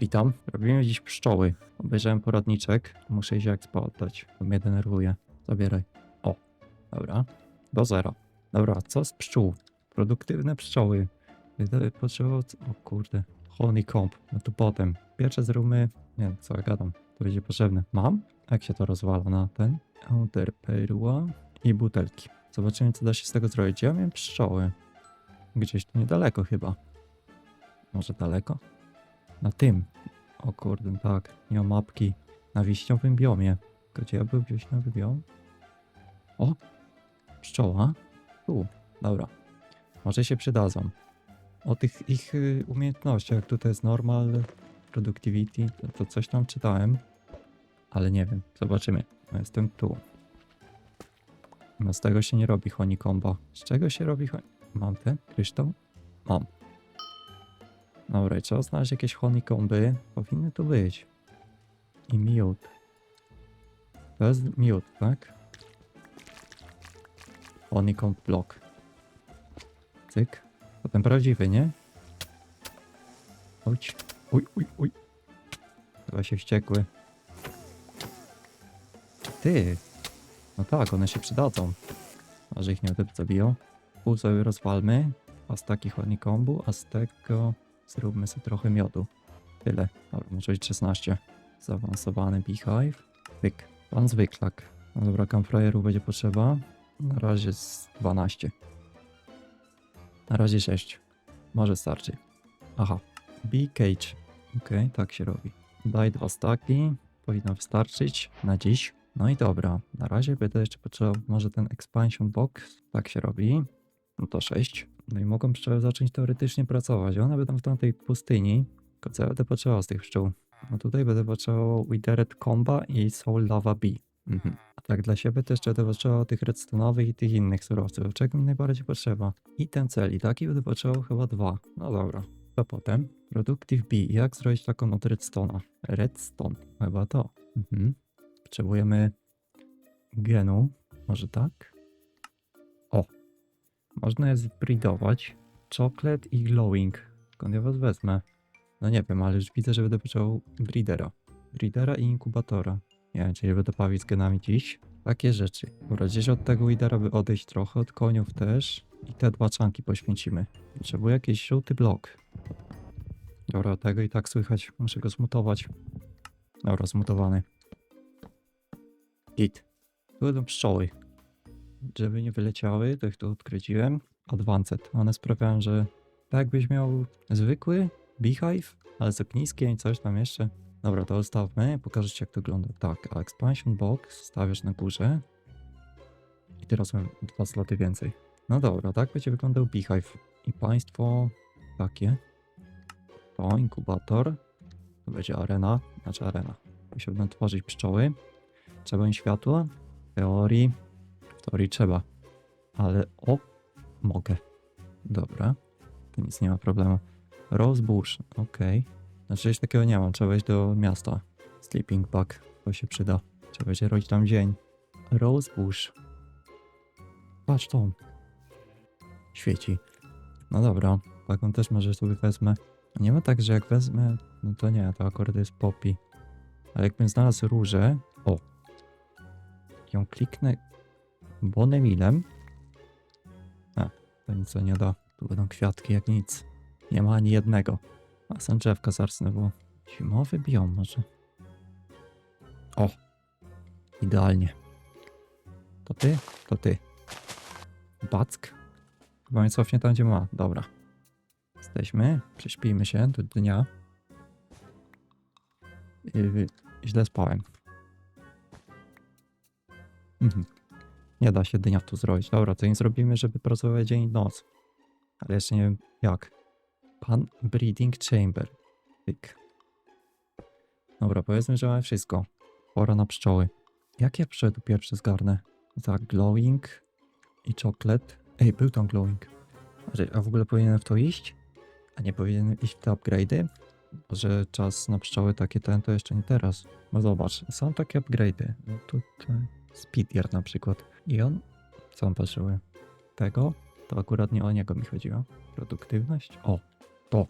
Witam. Robimy dziś pszczoły. Obejrzałem poradniczek. Muszę iść jak oddać, bo mnie denerwuje. Zabieraj. O, dobra. Do zera. Dobra, co z pszczół? Produktywne pszczoły. Gdyby potrzebował... O kurde. Honeycomb. No to potem. Pierwsze zróbmy... Nie wiem, co ja gadam. To będzie potrzebne. Mam? Jak się to rozwala na ten? Outer perła i butelki. Zobaczymy, co da się z tego zrobić. Ja miałem pszczoły. Gdzieś tu niedaleko chyba. Może daleko? Na tym. O kurde, tak. Nie ma mapki. Na wiśniowym biomie. Gdzie ja był wiśniowy biom? O! Pszczoła. Tu. Dobra. Może się przydadzą. O tych ich y, umiejętnościach. Tutaj jest normal, productivity. To, to coś tam czytałem. Ale nie wiem. Zobaczymy. No, Jestem tu. No z tego się nie robi honeycomba. Z czego się robi honi... Mam ten kryształ? Mam. Dobra, i trzeba znaleźć jakieś honeycomby. Powinny tu być. I miód. To jest miód, tak? Honeycomb block. Cyk. To ten prawdziwy, nie? Chodź. Uj, uj, uj. Chyba się wściekły. Ty. No tak, one się przydadzą. Może ich nie wtedy zabiją. Pół sobie rozwalmy. A z takich honeycombu, a z tego zróbmy sobie trochę miodu. Tyle. Dobra, może być 16. Zaawansowany beehive. Pyk. Pan zwyklak. No dobra, campfrire'u będzie potrzeba. Na razie z 12. Na razie 6. Może starczy. Aha. Bee cage. Okej, tak się robi. Daj dwa staki. Powinno wystarczyć na dziś. No i dobra. Na razie będę jeszcze potrzebował może ten expansion box. Tak się robi. No to 6. No i mogą pszczoły zacząć teoretycznie pracować. One będą w tamtej pustyni. Tylko co ja będę potrzebował z tych pszczół? No tutaj będę potrzebował Withered Comba i Soul Lava Bee. Mhm. A tak dla siebie też będę potrzebował tych redstone'owych i tych innych surowców. Czego mi najbardziej potrzeba? I ten cel. I taki będę potrzebował chyba dwa. No dobra. To potem. Productive Bee. Jak zrobić taką od redstone'a? Redstone. Chyba to. Mhm. Potrzebujemy genu. Może tak? Można je zbridować. Chocolate i glowing. Skąd ja was wezmę? No nie wiem, ale już widzę, że będę potrzebował breedera. Breedera i inkubatora. Nie wiem, czy będę bawić z genami dziś. Takie rzeczy. Dobra, gdzieś od tego lidera by odejść trochę, od koniów też. I te dwa czanki poświęcimy. Potrzebuję jakiś żółty blok. Dobra, tego i tak słychać. Muszę go zmutować. Dobra, zmutowany. Git. Tu będą pszczoły. Żeby nie wyleciały, to ich tu odkryciłem. Advanced. One sprawiają, że tak jakbyś miał zwykły beehive, ale z ogniskiem i coś tam jeszcze. Dobra, to zostawmy. Pokażę ci jak to wygląda. Tak, a expansion box stawiasz na górze. I teraz mam dwa sloty więcej. No dobra, tak będzie wyglądał beehive. I państwo takie. To inkubator. To będzie arena, znaczy arena. Tu się będą tworzyć pszczoły. Trzeba im światło. Teorii, w teorii trzeba. Ale o, mogę. Dobra. To nic nie ma problemu. Bush, okej. Znaczy coś takiego nie mam, trzeba wejść do miasta. Sleeping Bug, to się przyda. Trzeba będzie robić tam dzień. Bush. Patrz to. Świeci. No dobra, taką też może sobie wezmę. Nie ma tak, że jak wezmę, no to nie, to akurat jest poppy. Ale jakbym znalazł różę, o. Ją kliknę bonemilem. A, to nic nie da. Tu będą kwiatki jak nic. Nie ma ani jednego. A są drzewka zarsne, bo zimowy może. O! Idealnie. To ty? To ty. Back. Chyba mnie cofnie tam, gdzie ma. Dobra. Jesteśmy. Prześpijmy się do dnia. Yy, źle spałem. Mhm. Nie da się dnia tu zrobić. Dobra, to nie zrobimy, żeby pracować dzień i noc. Ale jeszcze nie wiem jak. Pan Breeding Chamber. Tyk. Dobra, powiedzmy, że mamy wszystko. Pora na pszczoły. Jakie pszczoły tu pierwsze zgarnę? Tak, glowing i chocolate. Ej, był tam glowing. A w ogóle powinienem w to iść? A nie powinienem iść w te upgrade'y? Może czas na pszczoły takie ten to jeszcze nie teraz. No zobacz, są takie upgrade'y. No tutaj Speedier na przykład. I on? Co on potrzebuje? Tego? To akurat nie o niego mi chodziło. Produktywność? O, to.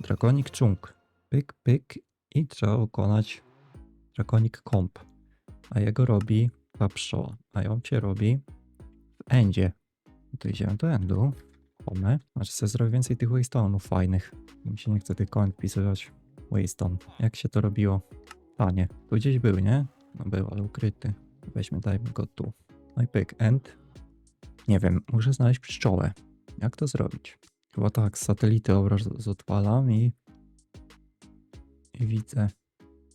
Dragonik Chung. Pyk, pyk i trzeba wykonać Draconic Comp. A jego robi ta pszczoła. A ją się robi w endzie. Tu idziemy do endu. Home. Znaczy sobie zrobię więcej tych waystone'ów fajnych. Mi się nie chce tych koń wpisywać. Waystone. Jak się to robiło? A nie. Tu gdzieś był, nie? No był, ale ukryty. Weźmy, dajmy go tu. No i pyk, end. Nie wiem, muszę znaleźć pszczołę. Jak to zrobić? Chyba tak, z satelity obraz odpalam i... I widzę.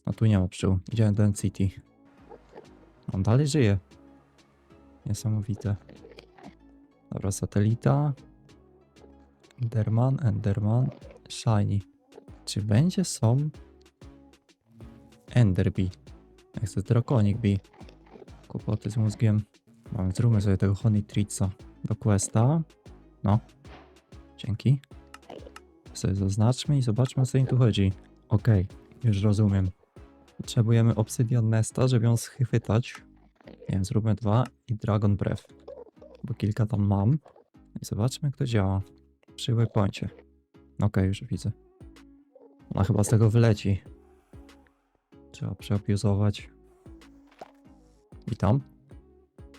A tu nie ma pszczół. Idziemy do City. On dalej żyje. Niesamowite. Dobra, satelita. Enderman, Enderman, Shiny. Czy będzie są Enderbee? Jak to Draconic Bee. Kłopoty z mózgiem. Zróbmy sobie tego Honey Treatsa do questa. No. Dzięki. Sobie zaznaczmy i zobaczmy o co im tu chodzi. Okej, już rozumiem. Potrzebujemy Obsidian Nesta, żeby ją schwytać. Nie wiem, zróbmy dwa i Dragon Breath. Bo kilka tam mam. I zobaczmy jak to działa. Przy waypoincie. Okej, już widzę. Ona chyba z tego wyleci. Trzeba przeopiuzować. Witam.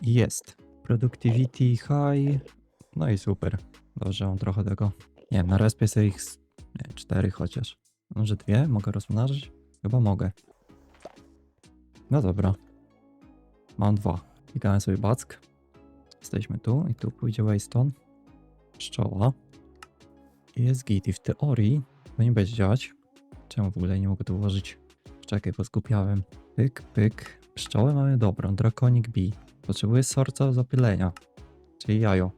I Jest. Productivity high. No i super. Dobrze, mam trochę tego. Nie wiem, na respie sobie ich nie, cztery chociaż. Może dwie? Mogę rozmnażyć? Chyba mogę. No dobra. Mam dwa. Klikamy sobie back. Jesteśmy tu i tu pójdzie Waystone. Pszczoła. Jest git. I w teorii to nie będzie działać. Czemu w ogóle nie mogę tu ułożyć? Czekaj, bo skupiałem. Pyk, pyk. Pszczołę mamy dobrą. Draconic Bee. Potrzebuję sorca zapylenia. Czyli jajo.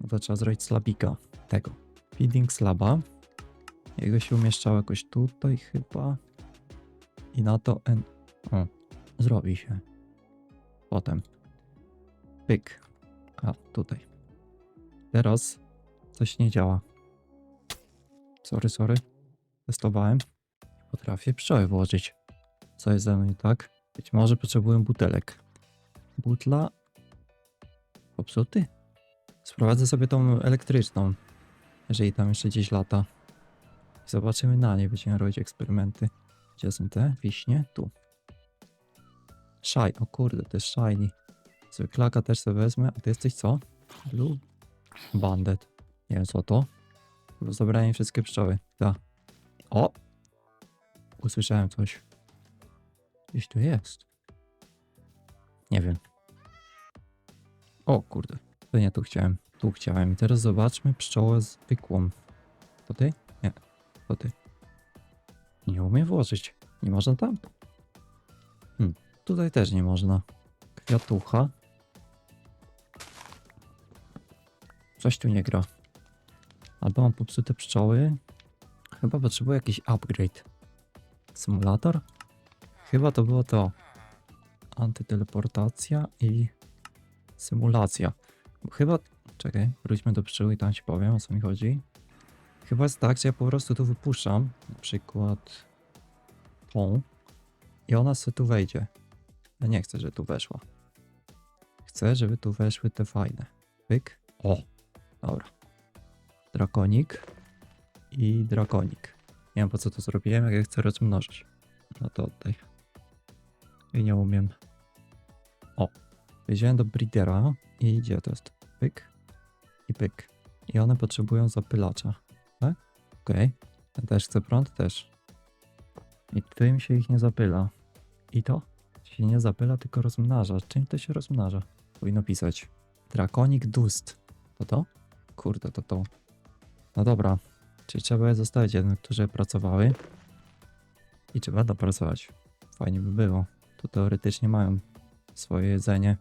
No to trzeba zrobić slabika. Tego. Feeding slaba. Jego się umieszczało jakoś tutaj chyba. I na to en... O, zrobi się. Potem. Pyk. A, tutaj. Teraz coś nie działa. Sorry, sorry. Testowałem. Potrafię pszczoły włożyć. Co jest ze mną nie tak? Być może potrzebuję butelek. Butla. Popsuty? Sprowadzę sobie tą elektryczną. Jeżeli tam jeszcze gdzieś lata. Zobaczymy na niej, będziemy robić eksperymenty. Gdzie są te? Wiśnie? Tu. Shine. O kurde, to jest shiny. Sobie klaka też sobie wezmę. A ty jesteś co? Blue Bandit. Nie wiem co to. Zabrałem wszystkie pszczoły. Da. O! Usłyszałem coś. Gdzieś tu jest. Nie wiem. O kurde. To nie tu chciałem. Tu chciałem. I teraz zobaczmy pszczołę z pykłą. To ty? Nie. To ty. Nie umiem włożyć. Nie można tam? Hmm. Tutaj też nie można. Kwiatucha. Coś tu nie gra. Albo mam popsute pszczoły. Chyba potrzebuję jakiś upgrade. Symulator? Chyba to było to. Antyteleportacja i symulacja. Chyba. Czekaj, wróćmy do pszczół i tam ci powiem o co mi chodzi. Chyba jest tak, że ja po prostu tu wypuszczam. Na przykład tą. I ona sobie tu wejdzie. Ja nie chcę, żeby tu weszła. Chcę, żeby tu weszły te fajne. Pyk. O! Dobra. Drakonik i drakonik. Nie wiem po co to zrobiłem, jak ja chcę rozmnożyć. No to oddaj. I nie umiem. O. Wziąłem do breedera i gdzie to jest? Pyk i pyk. I one potrzebują zapylacza. Tak? Okej. Ten też chce prąd? Też. I tym się ich nie zapyla. I to? Się nie zapyla, tylko rozmnaża. Czym to się rozmnaża? Powinno pisać. Draconic Dust. To to? Kurde, to to. No dobra. Czyli trzeba je zostawić jednym, którzy pracowały. I trzeba dopracować. Fajnie by było. Tu teoretycznie mają swoje jedzenie.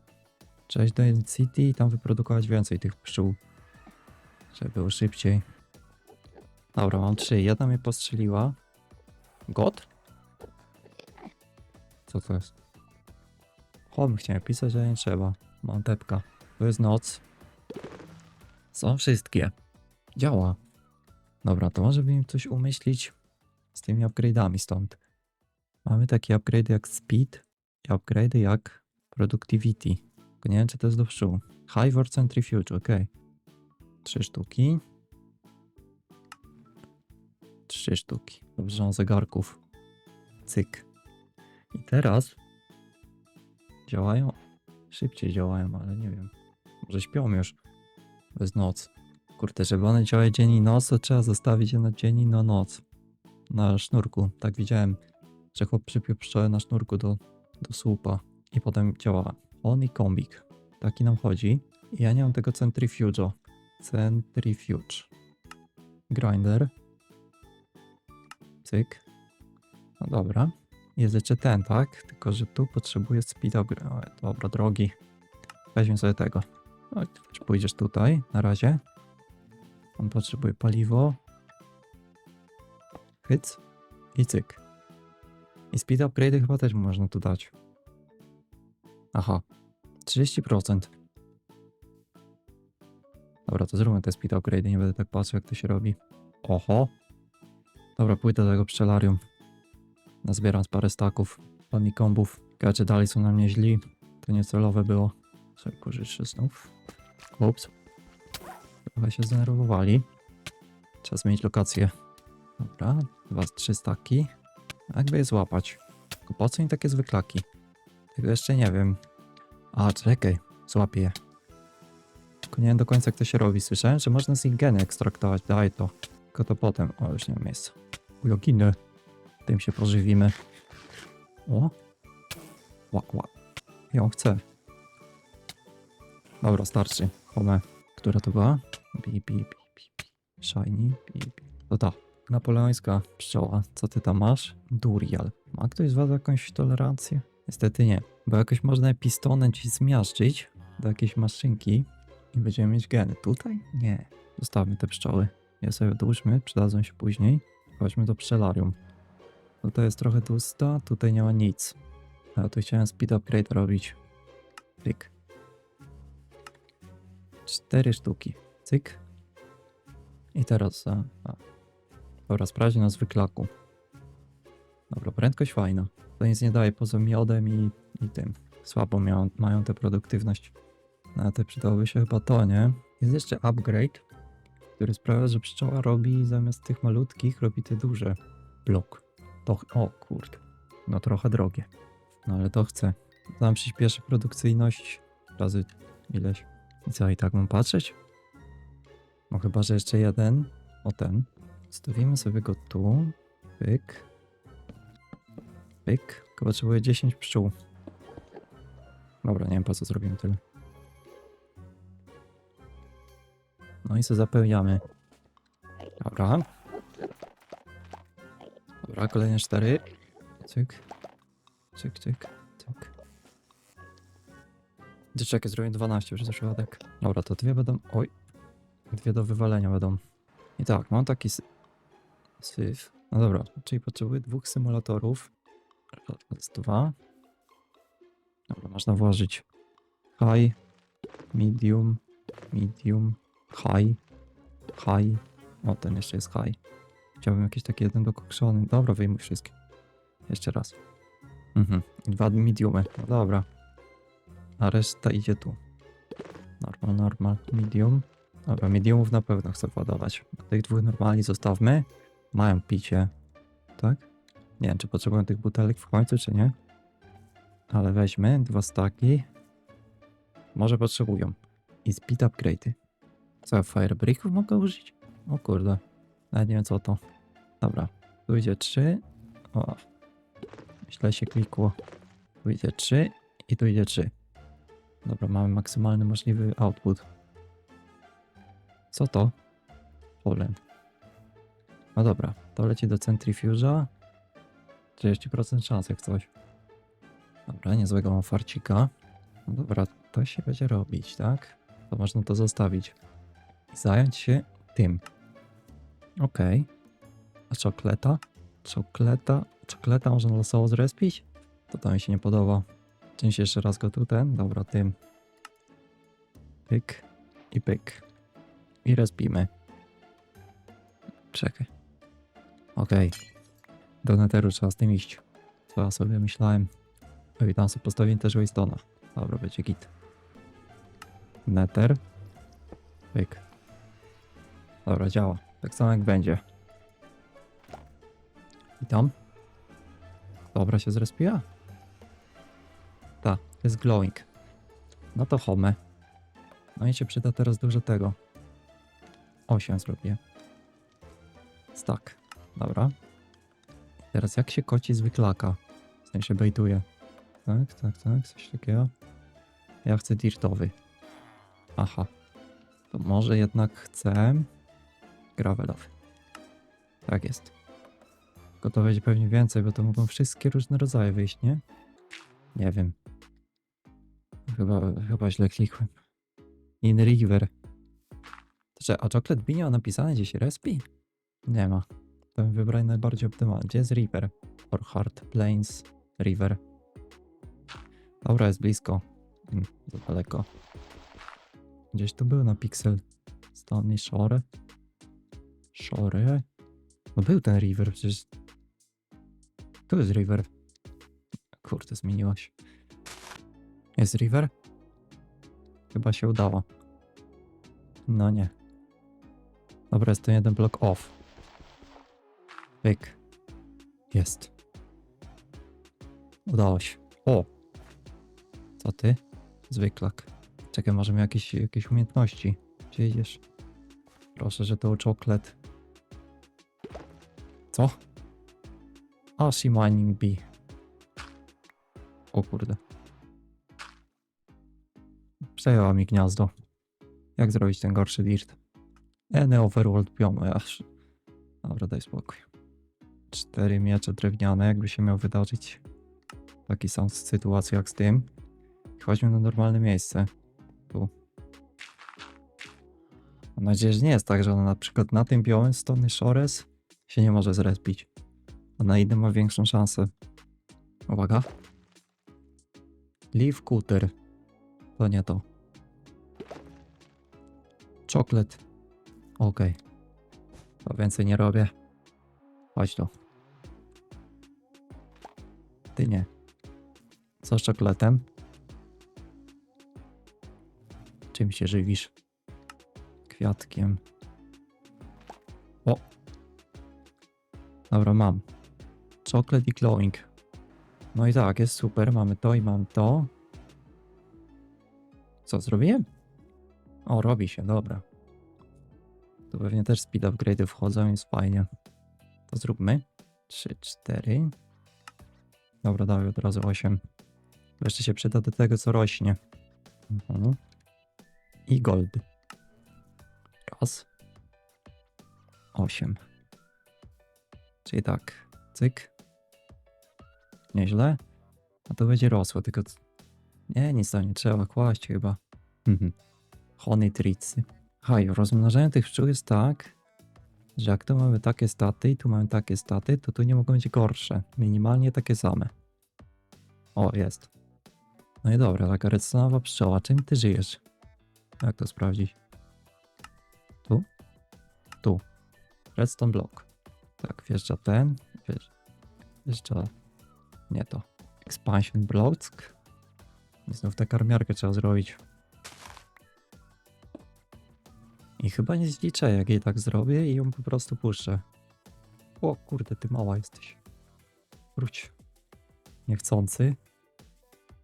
Trzeba iść do City i tam wyprodukować więcej tych pszczół. Żeby było szybciej. Dobra, mam trzy. Jedna mnie postrzeliła. God? Co to jest? Home chciałem pisać, ale nie trzeba. Mam tepka. To jest noc. Są wszystkie. Działa. Dobra, to może by im coś umyślić z tymi upgrade'ami stąd. Mamy takie upgrade'y jak speed i upgrade'y jak productivity. Tylko nie wiem, czy to jest do pszczół. High for centrifuge, ok. Trzy sztuki. trzy sztuki. Dobrze, mam zegarków. Cyk. I teraz działają? Szybciej działają, ale nie wiem. Może śpią już. Jest noc. Kurde, żeby one działały dzień i noc, to trzeba zostawić je na dzień i na noc. Na sznurku. Tak widziałem, że chłop przypiął pszczołę na sznurku do, do słupa. I potem działa on i kombik. Taki nam chodzi. Ja nie mam tego centrifuge'u. Centrifuge. Grinder. Cyk. No dobra. Jest jeszcze ten, tak? Tylko, że tu potrzebuję speed upgrade. O, Dobra, drogi. Weźmy sobie tego. No, pójdziesz tutaj na razie. On potrzebuje paliwo. Hyc. I cyk. I speed upgrade chyba też można tu dać. Aha. 30%. Dobra, to zróbmy te speed upgrade. Nie będę tak patrzył, jak to się robi. Oho. Dobra, pójdę do tego pszczelarium. Nazbieram z parę staków, panikombów. Gacze dalej są na mnie źli. To niecelowe było. Sobie pożyczę znów. Ups. Trochę się zdenerwowali. Trzeba zmienić lokację. Dobra, dwa, trzy staki. Jakby je złapać. Tylko po co im takie zwyklaki? Tego jeszcze nie wiem. A, czekaj. Złapię je. Tylko nie wiem do końca jak to się robi. Słyszałem, że można z nich geny ekstraktować. Daj to. Tylko to potem. O, już nie ma miejsca. Ujoginy. Tym się pożywimy. O. Łak, łak. Ją chcę. Dobra, starczy. Home. Która to była? Bi, bi, bi, bi, bi. Shiny. Bi, bi. To ta. Napoleońska pszczoła. Co ty tam masz? Durial. Ma ktoś z was jakąś tolerancję? Niestety nie. Bo jakoś można pistonem ci zmiażdżyć do jakiejś maszynki i będziemy mieć geny. Tutaj? Nie. Zostawmy te pszczoły. Je sobie odłóżmy, przydadzą się później. Chodźmy do pszczelarium. Tutaj jest trochę tłusta, tutaj nie ma nic. A tu chciałem speed upgrade robić. Cyk. Cztery sztuki. Cyk. I teraz... A, a. Dobra, sprawdź na zwyklaku. Dobra, prędkość fajna. To nic nie daje poza miodem i, i tym. Słabo miał, mają tę produktywność. Na te przydałoby się chyba to, nie? Jest jeszcze upgrade, który sprawia, że pszczoła robi zamiast tych malutkich, robi te duże. Blok. To, o kurde. No trochę drogie. No ale to chcę. Tam przyspieszę produkcyjność razy ileś. I co, i tak mam patrzeć? No chyba, że jeszcze jeden. O ten. Stawimy sobie go tu. Pyk. Pyk. Tylko potrzebuję 10 pszczół. Dobra, nie wiem po co zrobiłem tyle. No i co zapełniamy. Dobra. Dobra, kolejne cztery. Cyk. Cyk, cyk, cyk. Gdzie czekaj, zrobię 12 przez przypadek. Dobra, to dwie będą... Oj. Dwie do wywalenia będą. I tak, mam taki syf. No dobra, czyli potrzebuję dwóch symulatorów. Raz, dwa. Dobra, można włożyć high, medium, medium, high, high. O, ten jeszcze jest high. Chciałbym jakiś taki jeden dokokszony. Dobra, wyjmuj wszystkie. Jeszcze raz. Mhm. Dwa mediumy. No dobra. A reszta idzie tu. Normal, normal, medium. Dobra, mediumów na pewno chcę władować. Tych dwóch normalnie zostawmy. Mają picie. Tak? Nie wiem, czy potrzebują tych butelek w końcu, czy nie. Ale weźmy dwa staki. Może potrzebują. I speed upgrade'y. Co, firebricków mogę użyć? O kurde. Nawet nie wiem co to. Dobra. Tu idzie 3. O. Źle się klikło. Tu idzie 3 i tu idzie 3. Dobra, mamy maksymalny możliwy output. Co to? Polen. No dobra, to leci do centrifuge'a. 30% szans jak coś. Dobra, niezłego mam farcika. No dobra, to się będzie robić, tak? To można to zostawić. I zająć się tym. Okej. A czokoleta? Czokoleta? Czokoleta można losowo zrespić? To to mi się nie podoba. Część jeszcze raz go tu ten. Dobra, tym. Pyk i pyk. I respimy. Czekaj. Okej. Do neteru trzeba z tym iść. Co ja sobie myślałem. I tam sobie postawię też Wastona. Dobra, będzie git. Nether. Pyk. Dobra, działa. Tak samo jak będzie. Witam. Dobra, się zrespiła? Ta, jest glowing. No to home. No i się przyda teraz dużo tego. 8 zrobię. Stack. Dobra. Teraz jak się koci zwyklaka? W sensie bejtuje. Tak, tak, tak, coś takiego. Ja chcę dirtowy. Aha. To może jednak chcę gravelowy. Tak jest. Tylko to będzie pewnie więcej, bo to mogą wszystkie różne rodzaje wyjść, nie? Nie wiem. Chyba, chyba źle klikłem. In River. Znaczy, a Chocolate Beanie ma napisane gdzieś respi? Nie ma. Wybrał najbardziej optymalny. Gdzie jest River? Or Hard Plains River. Dobra, jest blisko. Hmm, za daleko. Gdzieś tu był na Pixel. Stony Shore. Shore? No był ten River, przecież... Tu jest River. Kurde, zmieniło się. Jest River? Chyba się udało. No nie. Dobra, jest to jeden blok off. Pyk. Jest. Udało się. O! Co ty? Zwyklak. Czekaj, może jakieś, jakieś umiejętności. Gdzie idziesz? Proszę, że to czoklet. Co? Ashi Mining Bee. O kurde. Przejęła mi gniazdo. Jak zrobić ten gorszy dirt? Any overworld biome, aż. Dobra, daj spokój. Cztery miecze drewniane, jakby się miał wydarzyć taki sam sytuacja jak z tym. Chodźmy na normalne miejsce. Tu. Mam nadzieję, że nie jest tak, że ona na przykład na tym białym Stony Shores się nie może zrespić. A na innym ma większą szansę. Uwaga. Leaf Cutter. To nie to. Czoklet. Okej. To więcej nie robię. Chodź tu. Ty nie. Co z czokletem? Czym się żywisz? Kwiatkiem. O! Dobra, mam. Czoklet i glowing. No i tak, jest super. Mamy to i mam to. Co zrobiłem? O, robi się, dobra. Tu pewnie też speed upgrade'y wchodzą, jest fajnie. To zróbmy. 3, 4. Dobra, dawaj od razu 8. Jeszcze się przyda do tego, co rośnie. Mhm. I gold. Raz. 8. Czyli tak, cyk. Nieźle. A to będzie rosło, tylko... Nie, nic tam nie trzeba kłaść chyba. Mhm. Honey treatsy. Haj, rozmnażanie tych pszczół jest tak, że jak tu mamy takie staty i tu mamy takie staty, to tu nie mogą być gorsze. Minimalnie takie same. O, jest. No i dobra, taka redstone'owa pszczoła. Czym ty żyjesz? Jak to sprawdzić? Tu? Tu. Redstone block. Tak, wjeżdża ten. Wjeżdża. nie to. Expansion block. I znów tę karmiarkę trzeba zrobić. I chyba nie zliczę, jak jej tak zrobię i ją po prostu puszczę. O kurde, ty mała jesteś. Wróć. Niechcący.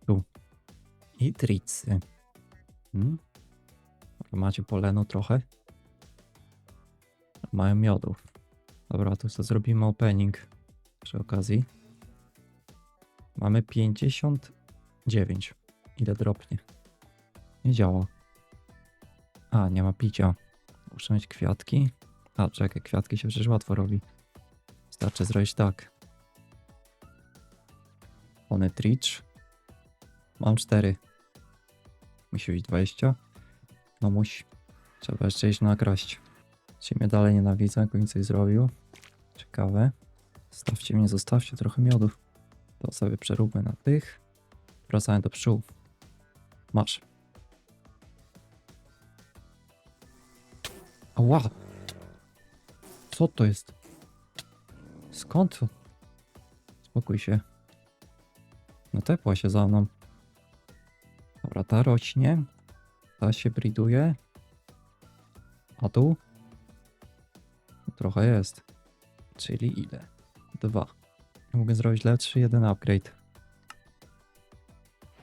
Tu. I tricy. Hmm? Macie polenu trochę. Mają miodu. Dobra, to co zrobimy opening przy okazji. Mamy 59. Ile dropnie? Nie działa. A, nie ma picia. Muszę mieć kwiatki. A, czekaj, kwiatki się przecież łatwo robi. Wystarczy zrobić tak. One tricz. Mam 4. Musi być 20. No musi. Trzeba jeszcze iść nakraść. Czy mnie dalej nienawidzę, jak mi coś zrobił. Ciekawe. Zostawcie mnie, zostawcie trochę miodu. To sobie przeróbmy na tych. Wracamy do pszczół. Masz. Ała! Co to jest? Skąd? Spokój się. No tepła się za mną. Dobra, ta rośnie. Ta się briduje. A tu? Trochę jest. Czyli ile? Dwa. Mogę zrobić lepszy jeden upgrade.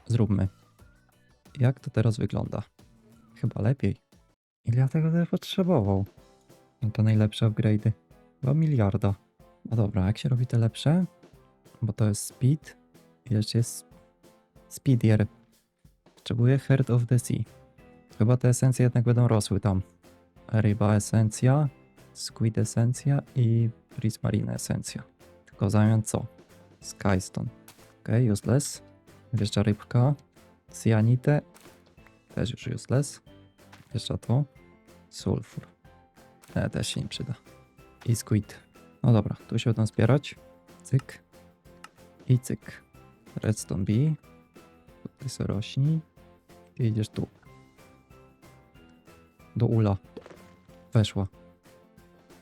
Zróbmy. Jak to teraz wygląda? Chyba lepiej. Ile ja tego też potrzebował? No to najlepsze upgrade'y. 2 miliarda. No dobra, jak się robi te lepsze? Bo to jest speed. I jeszcze jest speedier. Potrzebuję Heart of the Sea. Chyba te esencje jednak będą rosły tam. Ryba esencja, squid esencja i prismarine esencja. Tylko w zamian co? Skystone. Ok, useless. Jeszcze rybka. Cyanite. Też już useless. Jeszcze to. Sulfur. E, też się nie przyda. I squid. No dobra, tu się będą zbierać. Cyk. I cyk. Redstone B. Tutaj sobie rośnij. Ty idziesz tu. Do ula. Weszła.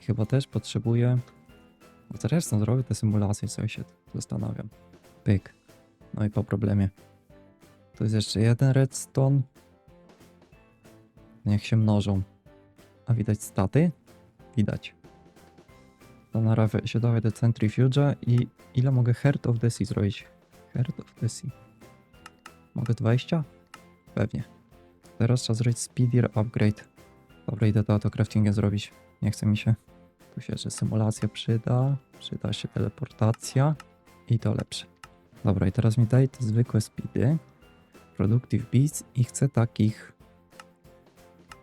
Chyba też potrzebuję... Bo zresztą zrobię te symulacje, co się zastanawiam. Pyk. No i po problemie. Tu jest jeszcze jeden redstone. Niech się mnożą. A widać staty? Widać. To na razie się dawaj do Centrifuge'a i ile mogę Heart of the Sea zrobić? Heart of the Sea. Mogę 20? Pewnie. Teraz trzeba zrobić Speedier Upgrade. Dobra, idę to autocraftingiem zrobić. Nie chce mi się. Tu się, że symulacja przyda. Przyda się teleportacja. I to lepsze. Dobra, i teraz mi daj te zwykłe speedy. Productive Beats i chcę takich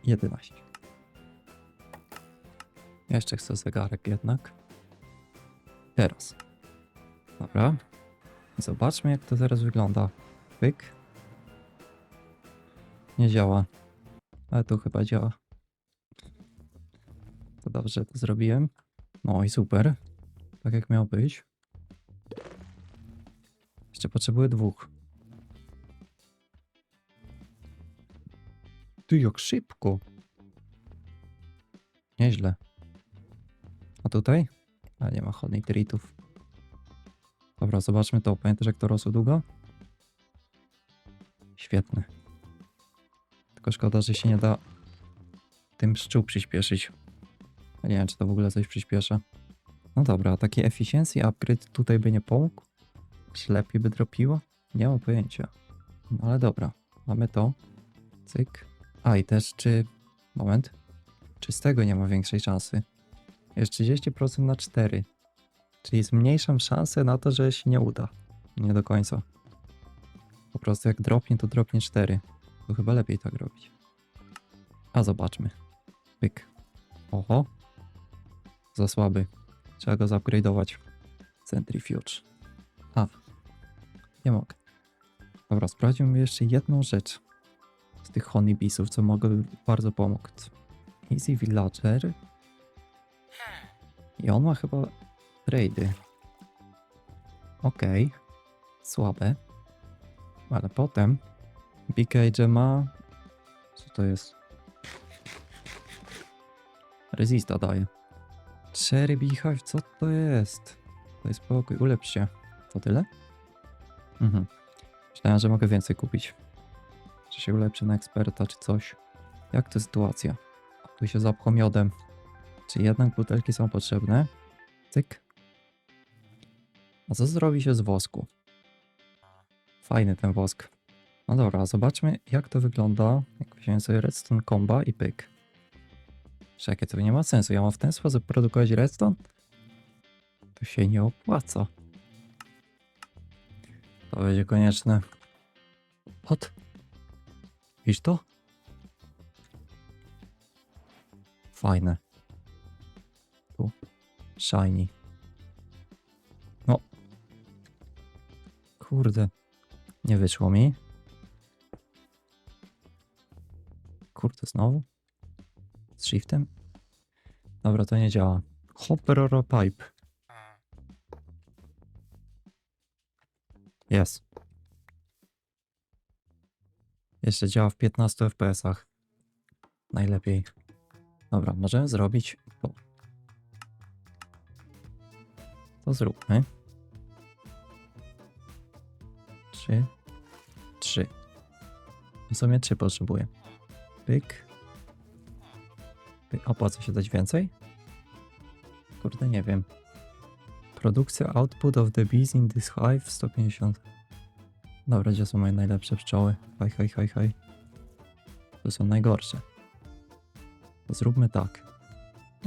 11. Jeszcze chcę zegarek jednak. Teraz. Dobra. Zobaczmy jak to teraz wygląda. Pyk. Nie działa. Ale tu chyba działa. To dobrze to zrobiłem. No i super. Tak jak miał być. Jeszcze potrzebuję dwóch. Ty jak szybko. Nieźle. A tutaj? A nie ma chodnej tritów. Dobra, zobaczmy to. Pamiętasz jak to rosło długo? Świetne. Tylko szkoda, że się nie da tym pszczół przyspieszyć. Nie wiem, czy to w ogóle coś przyspiesza. No dobra, taki efficiency upgrade tutaj by nie pomógł? Czy lepiej by dropiło? Nie mam pojęcia. No ale dobra, mamy to. Cyk. A i też czy... Moment. Czy z tego nie ma większej szansy? Jest 30% na 4. Czyli zmniejszam szansę na to, że się nie uda. Nie do końca. Po prostu jak dropnie, to dropnie 4. To chyba lepiej tak robić. A zobaczmy. Pyk. Oho. Za słaby. Trzeba go zupgrade'ować. Centrifuge. A. Nie mogę. Dobra, sprawdźmy jeszcze jedną rzecz. Tych honeybeesów, co mogą bardzo pomóc. Easy Villager. I on ma chyba raidy. Okej. Słabe. Ale potem Big Age ma... Co to jest? Resista daje. Cherry Beehive, co to jest? To jest spokój, ulepsz się. To tyle? Mhm. Myślałem, że mogę więcej kupić. Czy się ulepszy na eksperta, czy coś. Jak to sytuacja? Tu się zapchło miodem. Czy jednak butelki są potrzebne? Cyk. A co zrobi się z wosku? Fajny ten wosk. No dobra, zobaczmy jak to wygląda, jak wziąłem sobie redstone comba i pyk. Czekaj, to nie ma sensu. Ja mam w ten sposób produkować redstone? To się nie opłaca. To będzie konieczne. Hot. Widzisz to? Fajne. Tu. Shiny. No. Kurde. Nie wyszło mi. Kurde, znowu? Z shiftem? Dobra, to nie działa. Hopper or pipe. Jest. Jeszcze działa w 15 FPS-ach. Najlepiej. Dobra, możemy zrobić to. To zróbmy. Trzy. Trzy. W sumie trzy potrzebuję. Pyk. Pyk. Opłaca się dać więcej? Kurde, nie wiem. Produkcja output of the bees in this hive 150. Dobra, gdzie są moje najlepsze pszczoły? Haj, haj, haj, haj. To są najgorsze. To zróbmy tak.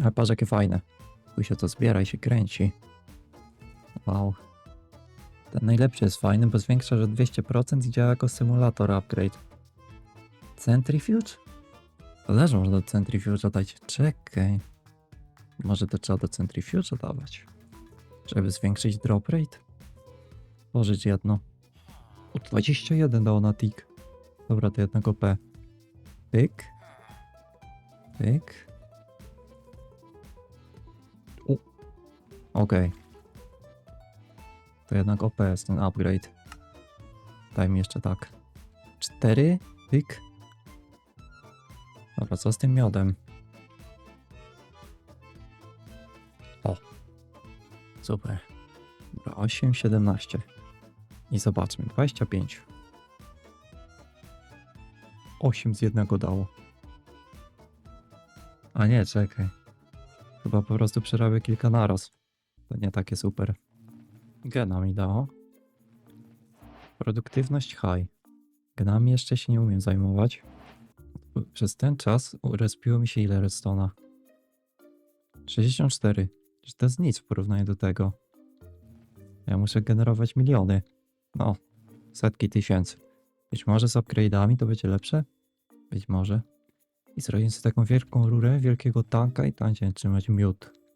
Ale patrz jakie fajne. Tu się to zbiera i się kręci. Wow. Ten najlepszy jest fajny, bo zwiększa, że 200% i działa jako symulator upgrade. Centrifuge? To też można do Centrifuge'a dać. Czekaj. Może to trzeba do Centrifuge'a dawać. Żeby zwiększyć drop rate? Tworzyć jedno. O, 21 dało na tick. Dobra, to jednego P. Pyk. Pyk. U. Okej. To jednak OP jest ten upgrade. Daj mi jeszcze tak. 4. Pyk. Dobra, co z tym miodem? O. Super. Dobra, 8, 17. I zobaczmy, 25. 8 z jednego dało. A nie, czekaj. Chyba po prostu przerabię kilka naraz. To nie takie super. Gena mi dało. Produktywność high. Genami jeszcze się nie umiem zajmować. Przez ten czas respiło mi się ile redstone'a? 64. Czy to jest nic w porównaniu do tego? Ja muszę generować miliony. No, setki tysięcy. Być może z upgrade'ami to będzie lepsze? Być może. I zrobię sobie taką wielką rurę, wielkiego tanka i tam będziemy trzymać miód.